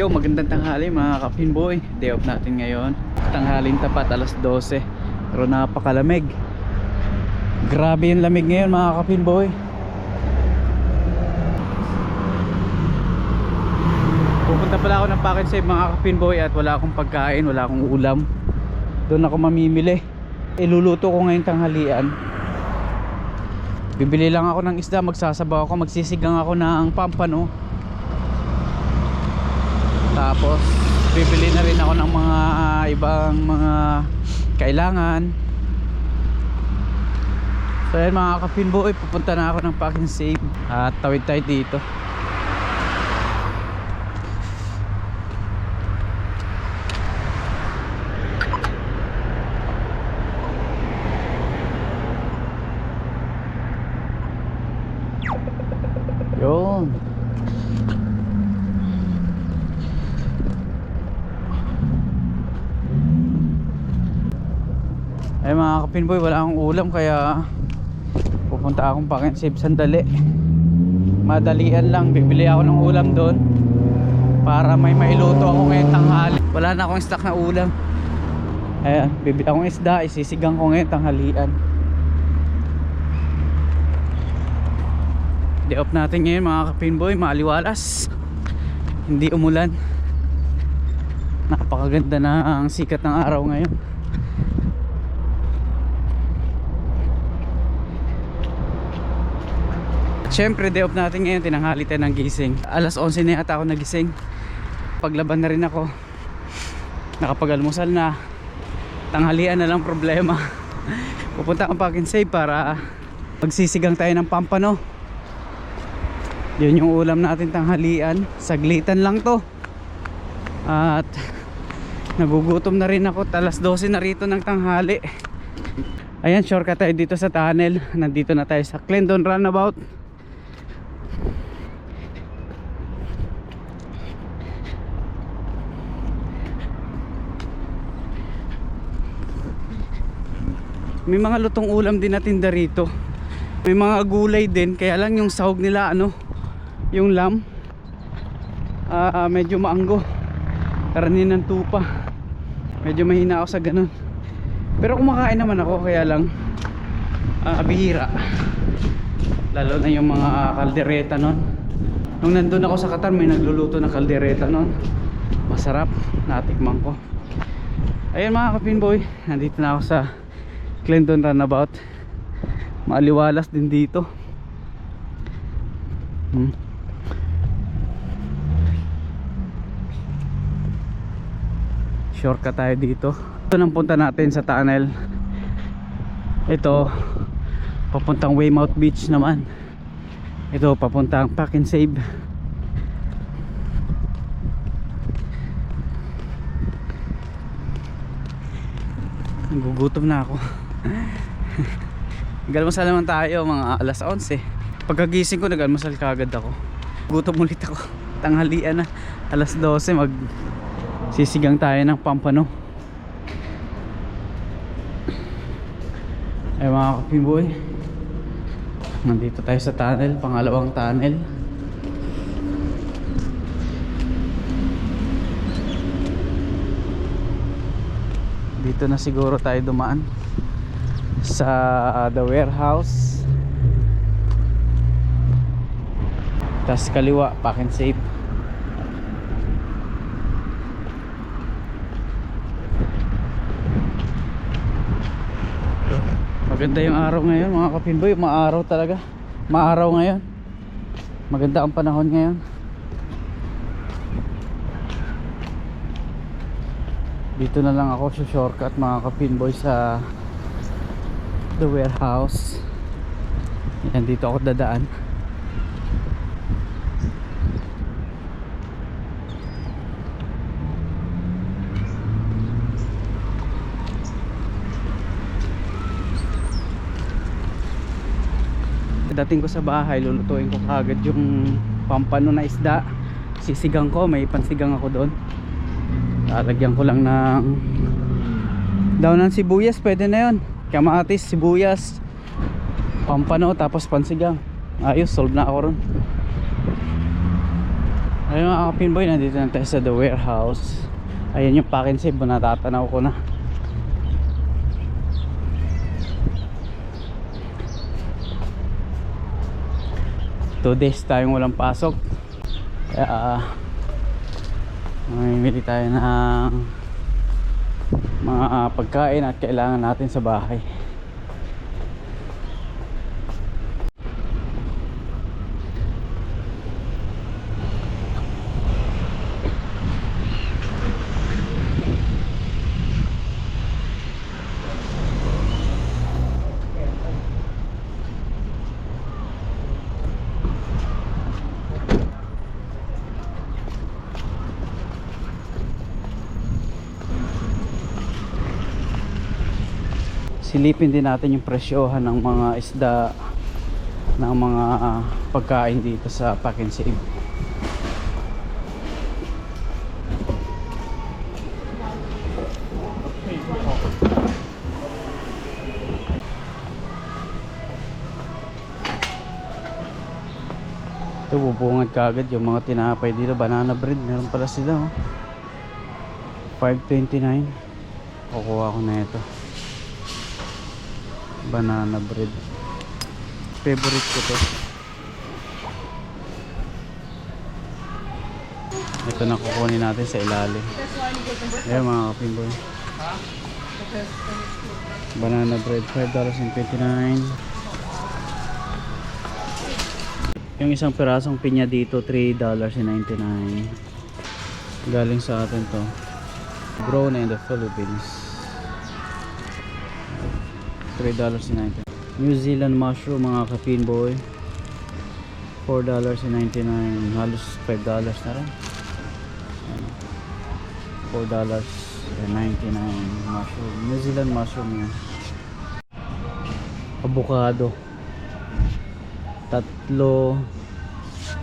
Yo, magandang tanghali mga kapinboy. Day off natin ngayon. Tanghaling tapat alas 12. Pero napakalamig. Grabe yung lamig ngayon mga kapinboy. Pupunta pala ako ng packet save mga kapinboy at wala akong pagkain, wala akong ulam. Doon ako mamimili. Iluluto ko ngayon tanghalian. Bibili lang ako ng isda, magsasabaw ako, magsisigang ako ng pampano. Tapos bibili na rin ako ng mga ibang mga kailangan. So yan mga kapinboy, pupunta na ako ng packing safe at tawid tayo dito. Yun. Ay mga kapinboy, wala akong ulam kaya pupunta akong pakin save sandali. Madalian lang, bibili ako ng ulam doon para may mailuto ako ngayong tanghali. Wala na akong stock na ulam. Ayan, bibili akong isda, isisigang ko ngayong tanghalian. Day off natin ngayon mga kapinboy, maaliwalas. Hindi umulan. Napakaganda na ang sikat ng araw ngayon. Siyempre, day off natin ngayon, tinanghali tayo ng gising. Alas 11 na yata ako nagising. Paglaban na rin ako. Nakapag-almusal na. Tanghalian na lang problema. Pupunta akong pack and save para magsisigang tayo ng pampano. Yun yung ulam natin tanghalian. Saglitan lang to. At nagugutom na rin ako. Alas 12 na rito ng tanghali. Ayan, shortcut tayo dito sa tunnel. Nandito na tayo sa Clendon Runabout. May mga lutong ulam din na tinda rito. May mga gulay din, kaya lang yung sahog nila ano, yung lam. ah, ah, medyo maanggo. Karani ng tupa. Medyo mahina ako sa ganun. Pero kumakain naman ako, kaya lang ah, bihira. Lalo na yung mga kaldereta nun. Nung nandun ako sa Qatar, may nagluluto ng kaldereta nun. Masarap, natikman ko. Ayun mga kapinboy, nandito na ako sa Clinton Runabout. Maaliwalas din dito. Hmm. Shortcut tayo dito. Ito nang punta natin sa tunnel. Ito Papuntang Weymouth Beach naman. Ito papuntang Pack and Save. Nagugutom na ako Nag-almusal naman tayo mga alas 11 Pagkagising ko nag-almusal kagad ako. Gutom ulit ako. Tanghalian na. Alas 12 mag Sisigang tayo ng pampano. Ay mga kapimboy Nandito tayo sa tunnel Pangalawang tunnel. Dito na siguro tayo dumaan sa uh, the warehouse. Tas kaliwa pack and safe maganda yung araw ngayon mga kapinboy. Maaraw talaga. Maaraw ngayon. Maganda ang panahon ngayon. Dito na lang ako sa shortcut mga kapinboy sa the warehouse. Yan dito ako dadaan. Dating ko sa bahay lulutuin ko kagad yung pampano na isda. Sisigang ko may pansigang ako doon. Lalagyan ko lang ng daw ng sibuyas pwede na yon kamatis, sibuyas Pampano tapos pansigang. Ayos, solve na ako ron. Ayun mga kapinboy, nandito na tayo sa the warehouse. Ayun yung pack and save, natatanaw ko na. Two days tayong walang pasok. Kaya uh, mamimili tayo ng mga ah, pagkain at kailangan natin sa bahay. Silipin din natin yung presyohan ng mga isda ng mga ah, pagkain dito sa Pack and ito bubungad kagad yung mga tinapay dito. Banana bread meron pala sila oh. 529 kukuha ko na ito banana bread. Favorite ko to. Ito na kukunin natin sa ilalim. Ayan mga kapimboy banana bread $5.29 yung isang pirasong pinya dito $3.99 galing sa atin to. Grown in the Philippines $3.99 New Zealand mushroom mga kapin boy. $4.99 halos $5 na rin. Ayan. $4.99 mushroom. New Zealand mushroom yan. Avocado. Tatlo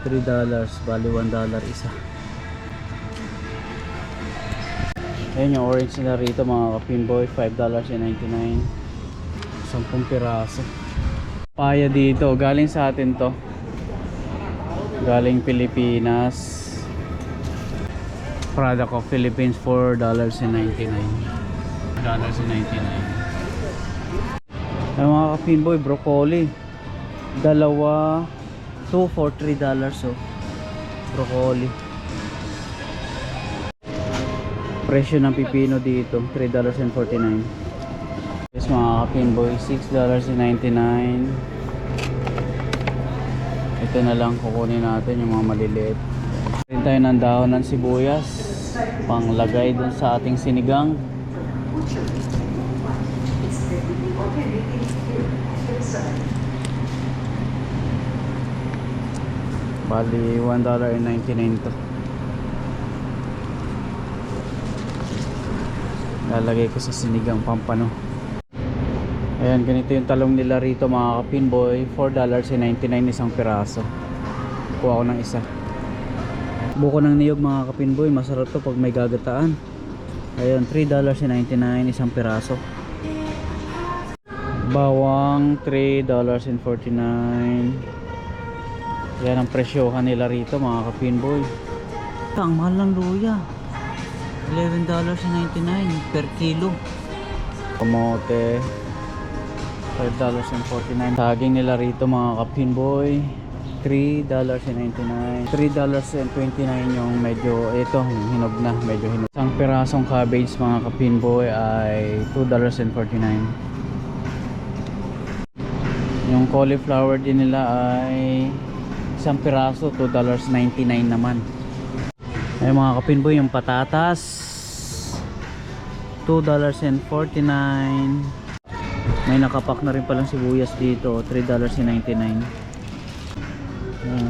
$3 bali $1 isa. Ayan yung orange nila rito mga kapin boy $5.99 10 piraso. Paya dito. Galing sa atin to. Galing Pilipinas. Product of Philippines $4.99 $4.99 ay mga kapinboy broccoli. Dalawa. 2 for 3 dollars oh. Broccoli. Presyo ng pipino dito $3.49 Yes mga kapinboy, $6.99 Ito na lang kukunin natin yung mga maliliit. Rin tayo ng dahon ng sibuyas Panglagay dun sa ating sinigang. Bali $1.99 to. Lalagay ko sa sinigang pampano Ayan, ganito yung talong nila rito mga kapinboy. $4.99 isang piraso. Kuha ko ng isa. Buko ng niyog mga kapinboy. Masarap to pag may gagataan. Ayan, $3.99 isang piraso. Bawang $3.49. Yan ang presyohan nila rito mga kapinboy. Ang mahal ng luya. $11.99 per kilo. Kamote. $5.49 Saging nila rito mga kapinboy $3.99 $3.29 yung medyo ito hinog na medyo hinog. Isang pirasong cabbage mga kapinboy ay $2.49 yung cauliflower din nila ay isang piraso $2.99 naman. Ay mga kapinboy yung patatas. $2.49 may nakapak na rin palang sibuyas dito $3.99 Ayan,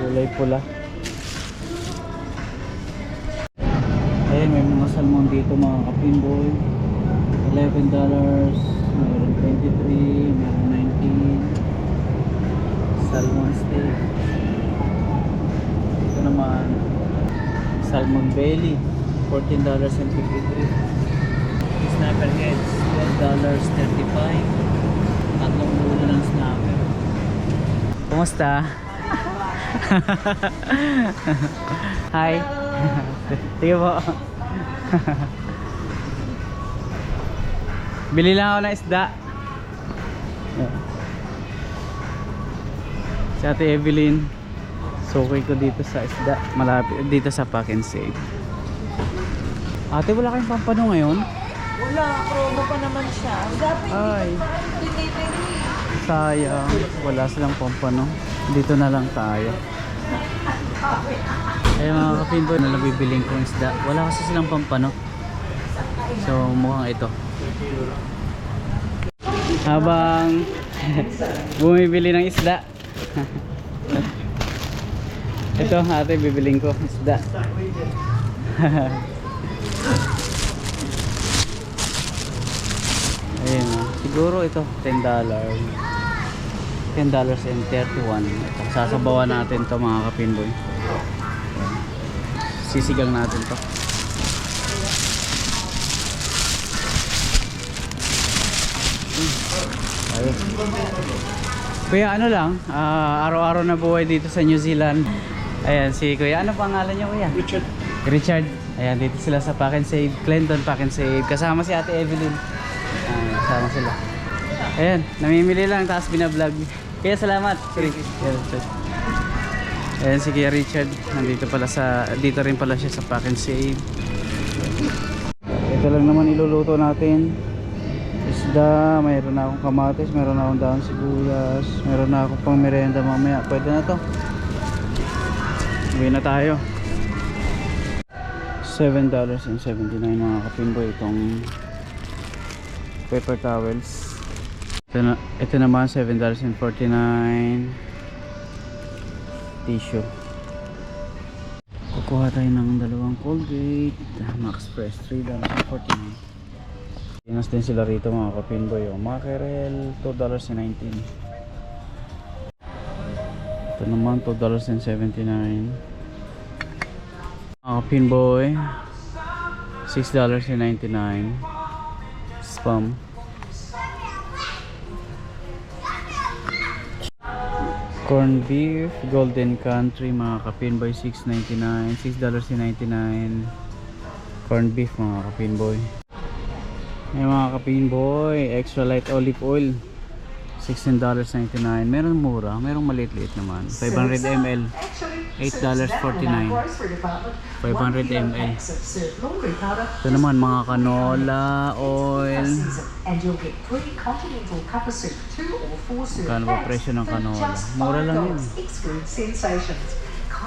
kulay pula. Ayun may mga salmon dito mga kapinboy $11 meron 23 meron 19 salmon steak. Ito naman salmon belly $14.53 Sniper heads $12.35 Tatlong ulo ng sniper Kumusta? Hi. Sige po. Bili lang ako ng isda. Si Ate Evelyn. Sukay ko dito sa isda. Malapit dito sa Pack and Save. Ate, wala kayong pampano ngayon? Wala, promo pa naman siya. Dapat Ay. delivery. Sayang, wala silang pampano. Dito na lang tayo. Eh mga kapinboy na nabibiling kong isda. Wala kasi silang pampano. So mukhang ito. Habang bumibili ng isda. ito ate bibiling ko isda. Ayun oh. Siguro ito $10. $10 and 31. Ito, sasabawan natin to mga kapinboy. Sisigang natin to. Hmm. Ayun. Kuya ano lang, ah, araw-araw na buhay dito sa New Zealand. Ayan si Kuya, ano pangalan niyo Kuya? Richard. Richard. Ayan dito sila sa Pack and Save, Clinton Pack and Save. Kasama si Ate Evelyn. Kasama sila. Ayan, namimili lang tapos binablog. Kaya salamat. Ayan, si Kuya Richard. Nandito pala sa dito rin pala siya sa Pack and Save. Ito lang naman iluluto natin. Isda, mayroon na akong kamatis, mayroon na akong daon sibuyas, mayroon na akong pang merienda mamaya. Pwede na to. Uwi na tayo. $7.79 mga kapimbo itong paper towels. Ito, na, ito naman $7.49 tissue. Kukuha tayo ng dalawang Colgate Max Fresh $3.49 Pinas din sila rito mga kapinboy oh. Mackerel $2.19 Ito naman $2.79 Mga kapinboy $6.99 Spam. Corn beef, golden country mga kapinboy $6.99 $6.99 Corn beef mga kapinboy may mga kapinboy extra light olive oil $16.99 meron mura, merong maliit-liit naman. 500 ml $8.49 500 ml ito naman mga canola oil. Kano ba presyo ng canola? Mura lang yun.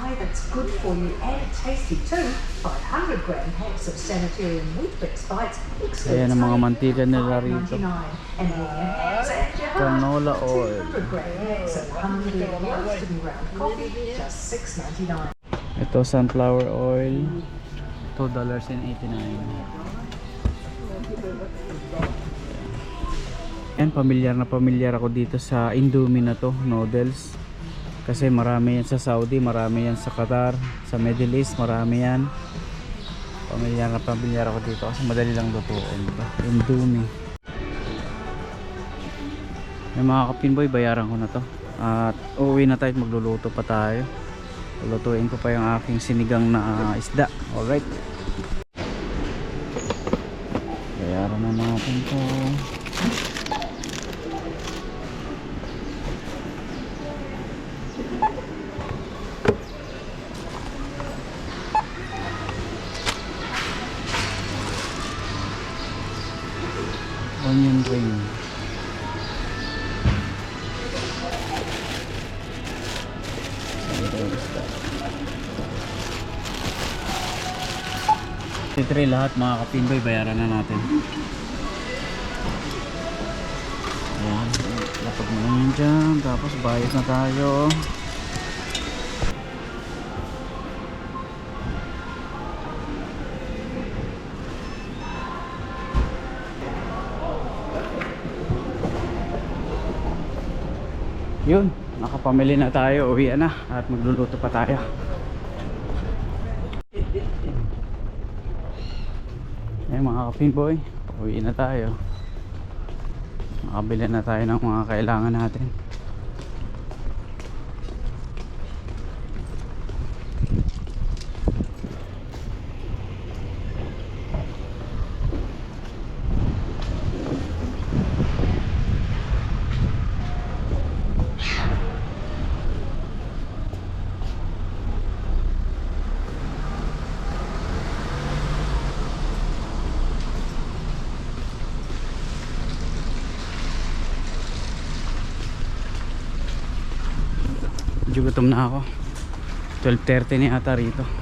$5. Exclude sensations. Kai that's good for you and tasty too. 500 gram packs of sanitarium wheat bix bites. Ayan ang mga mantika nila rito. $5.99. And when your hands and your heart, Canola oil. 200 gram packs of Hungry roasted ground coffee, just $6.99. ito sunflower oil $2.89 Yan, pamilyar na pamilyar ako dito sa Indomie na to, noodles. Kasi marami yan sa Saudi, marami yan sa Qatar, sa Middle East, marami yan. Pamilyar na pamilyar ako dito kasi madali lang lutuin. Diba? Indomie. May mga kapinboy, bayaran ko na to. At uuwi na tayo magluluto pa tayo. Lulutuin ko pa yung aking sinigang na ah, isda. Alright. Bayaran na natin to. 53 lahat mga kapinboy bayaran na natin. Ayan lapag mo na yan dyan tapos bayad na tayo. Yun nakapamili na tayo uwi na at magluluto pa tayo Mga kapinboy, uwi na tayo. Nakabili na tayo ng mga kailangan natin. Medyo gutom na ako. 12.30 na yata rito.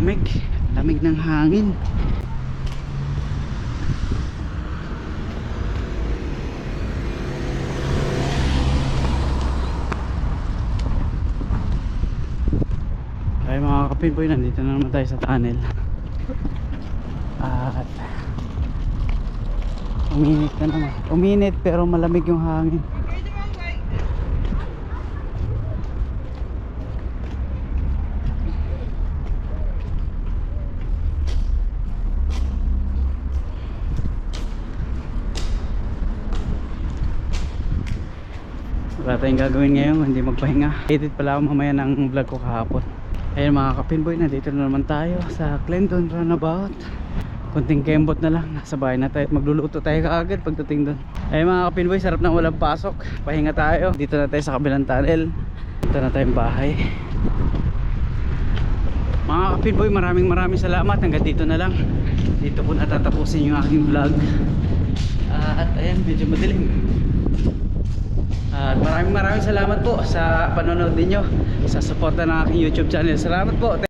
Napakalamig. Lamig ng hangin. Ay mga kapinboy, nandito na naman tayo sa tunnel. At uminit na naman. Uminit pero malamig yung hangin. Wala tayong gagawin ngayon, hindi magpahinga. Edit pala ako mamaya ng vlog ko kahapon. Ayun mga kapinboy, nandito na naman tayo sa Clinton Runabout. Kunting kembot na lang, nasa bahay na tayo at magluluto tayo kaagad pagdating doon. Ayun mga kapinboy, sarap ng walang pasok. Pahinga tayo. Dito na tayo sa kabilang tunnel. Dito na tayong bahay. Mga kapinboy, maraming maraming salamat. Hanggang dito na lang. Dito po natatapusin yung aking vlog. Ah, at ayan, medyo madilim. At maraming maraming salamat po sa panonood ninyo sa suporta ng aking YouTube channel. Salamat po.